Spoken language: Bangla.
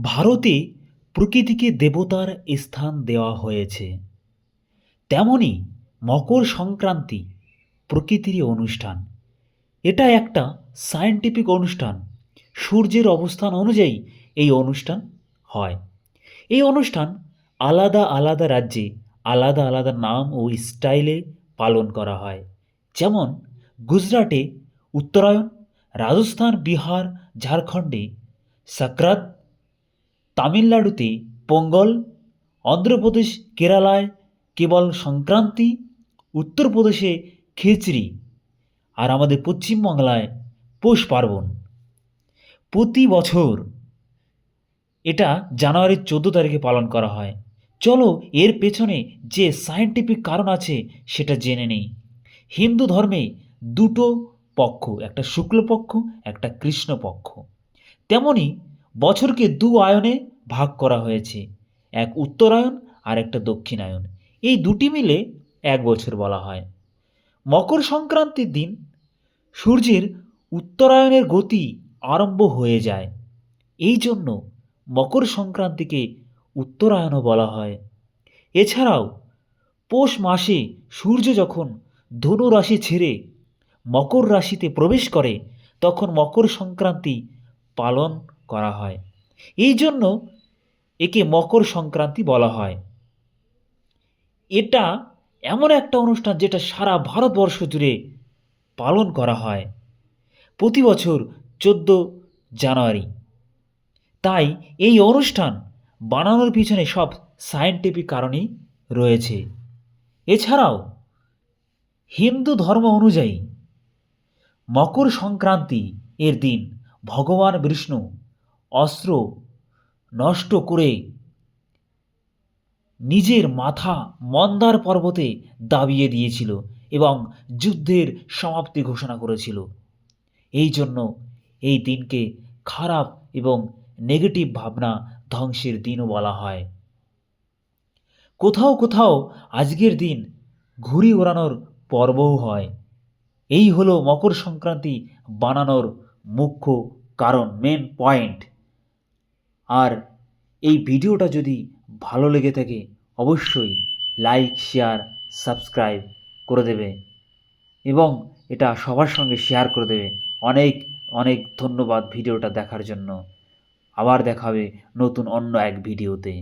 ভারতে প্রকৃতিকে দেবতার স্থান দেওয়া হয়েছে। তেমনই মকর সংক্রান্তি প্রকৃতিরই অনুষ্ঠান। এটা একটা সায়েন্টিফিক অনুষ্ঠান। সূর্যের অবস্থান অনুযায়ী এই অনুষ্ঠান হয়। এই অনুষ্ঠান আলাদা আলাদা রাজ্যে আলাদা আলাদা নাম ও স্টাইলে পালন করা হয়। যেমন গুজরাটে উত্তরায়ণ, রাজস্থান, বিহার, ঝাড়খণ্ডে সাক্রাত তামিলনাড়ুতে পোঙ্গল, অন্ধ্রপ্রদেশ, কেরালায় কেবল সংক্রান্তি, উত্তরপ্রদেশে খিচড়ি আর আমাদের পশ্চিমবাংলায় পৌষ পার্বণ প্রতি বছর এটা জানুয়ারির চোদ্দ তারিখে পালন করা হয়। চলো এর পেছনে যে সায়েন্টিফিক কারণ আছে সেটা জেনে নেই। হিন্দু ধর্মে দুটো পক্ষ, একটা শুক্লপক্ষ, একটা কৃষ্ণপক্ষ। তেমনি বছরকে দু আয়নে ভাগ করা হয়েছে, এক উত্তরায়ণ আর একটা দক্ষিণায়ন এই দুটি মিলে এক বছর বলা হয়। মকর সংক্রান্তির দিন সূর্যের উত্তরায়ণের গতি আরম্ভ হয়ে যায়। এই জন্য মকর সংক্রান্তিকে উত্তরায়ণও বলা হয়। এছাড়াও পৌষ মাসে সূর্য যখন ধনু রাশি ছেড়ে মকর রাশিতে প্রবেশ করে, তখন মকর সংক্রান্তি পালন করা হয়। এই জন্য একে মকর সংক্রান্তি বলা হয়। এটা এমন একটা অনুষ্ঠান যেটা সারা ভারতবর্ষ জুড়ে পালন করা হয়। প্রতি বছর চোদ্দ জানুয়ারি। তাই এই অনুষ্ঠান বানানোর পিছনে সব সায়েন্টিফিক কারণই রয়েছে। এছাড়াও হিন্দু ধর্ম অনুযায়ী মকর সংক্রান্তি এর দিন ভগবান বিষ্ণু অস্ত্র নষ্ট করে নিজের মাথা মন্দার পর্বতে দাবিয়ে দিয়েছিল এবং যুদ্ধের সমাপ্তি ঘোষণা করেছিল। এই জন্য এই দিনকে খারাপ এবং নেগেটিভ ভাবনা ধ্বংসের দিনও বলা হয়। কোথাও কোথাও আজকের দিন ঘুড়ি ওড়ানোর পর্বও হয়। এই হলো মকর সংক্রান্তি বানানোর মুখ্য কারণ মেন পয়েন্ট আর এই ভিডিওটা যদি ভালো লেগে থাকে, অবশ্যই লাইক শেয়ার সাবস্ক্রাইব করে দেবে এবং এটা সবার সঙ্গে শেয়ার করে দেবে। অনেক অনেক ধন্যবাদ ভিডিওটা দেখার জন্য। আবার দেখাবে নতুন অন্য এক ভিডিওতে।